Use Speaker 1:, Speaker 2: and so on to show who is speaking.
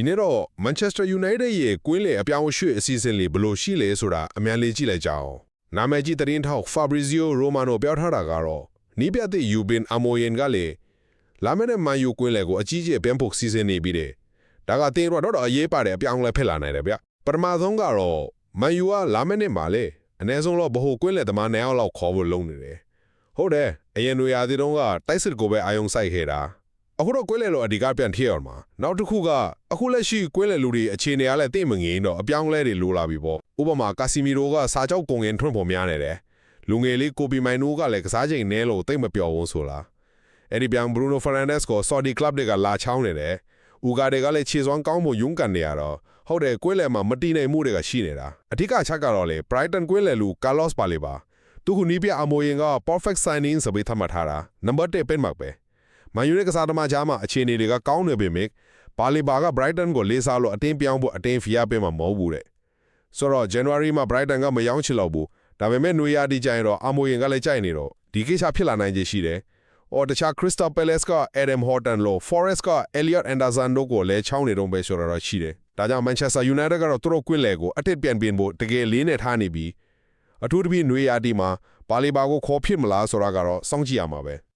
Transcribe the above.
Speaker 1: ဒီနေ့တော့ Manchester United ရဲ့ကွင်းလေအပြောင်းအရွှေ့အစီအစဉ်လေးဘယ်လိုရှိလဲဆိုတာအမြန်လေးကြည့်လိုက်ကြအောင်နာမည်ကြီးသတင်းထောက် Fabrizio Romano ပြောထားတာကတော့နီးပြတဲ့ Ubin Amoyen ကလေလာမယ့်နဲ့မန်ယူကွင်းလေကိုအကြီးကြီးပြန်ဖို့စီစဉ်နေပြီးတယ်ဒါကတင်းတော့တော့အရေးပါတဲ့အပြောင်းလဲဖြစ်လာနိုင်တယ်ဗျပထမဆုံးကတော့မန်ယူကလာမယ့်နဲ့မှာလေအနည်းဆုံးတော့ဘ ਹੁ ကွင်းလေသမား9ယောက်လောက်ခေါ်ဖို့လုပ်နေတယ်ဟုတ်တယ်အရင်နွေရာသီတုန်းကတိုက်စစ်ကိုပဲအာယုံစိုက်ခဲ့တာ အခုတော့ကွင်းလေလို့အဒီကပြန်ထည့်ရမှာနောက်တစ်ခုကအခုလက်ရှိကွင်းလေလူတွေအခြေအနေအားလည်းသိမငင်တော့အပြောင်းလဲတွေလိုလာပြီပေါ့ဥပမာကာစီမီရိုကစာကြောက်ကုံရင်ထွန်းပေါ်များနေတယ်လူငယ်လေးကိုပီမိုင်နိုကလည်းကစားချိန်နဲလို့သိမပျော်ဘူးဆိုလားအဲ့ဒီပြန်ဘရူနိုဖာနန်ဒက်စ်ကိုဆော်ဒီကလပ်တွေကလာချောင်းနေတယ်ဥကာတွေကလည်းခြေစွမ်းကောင်းဖို့ယုံကန်နေရတော့ဟုတ်တယ်ကွင်းလေမှာမတီးနိုင်မှုတွေကရှိနေတာအဓိကချက်ကတော့လေ Brighton ကွင်းလေလူ Carlos ပါလေပါသူခုနီးပြအမိုရင်က perfect signing ဆိုပြီးသတ်မှတ်ထားတာ number 1ပင်မှတ်ပဲ မန်ယူရဲ့ကစားသမားကြားမှာအခြေအနေတွေကကောင်းနေပေမဲ့ဘာလီဘာက Brighton ကိုလေးစားလို့အတင်းပြောင်းဖို့အတင်းဖီးယားပေးမှာမဟုတ်ဘူးတဲ့ဆိုတော့ January မှာ Brighton ကမရောင်းချင်တော့ဘူးဒါပေမဲ့နွေရာသီကျရင်တော့အမိုရင်ကလည်းကြိုက်နေတော့ဒီကိစ္စဖြစ်လာနိုင်ခြေရှိတယ်။အော်တခြား Crystal Palace က Adam Horton လို့ Forest က Elliot Anderson တို့ကိုလည်းချောင်းနေတော့ပဲဆိုတော့ရှိတယ်။ဒါကြောင့် Manchester United ကတော့သူတို့ကွင်းလေကိုအတစ်ပြန်ပြင်ဖို့တကယ်လေးနဲ့ထားနေပြီးအထူးသဖြင့်နွေရာသီမှာဘာလီဘာကိုခေါ်ဖြစ်မလားဆိုတာကတော့စောင့်ကြည့်ရမှာပဲ။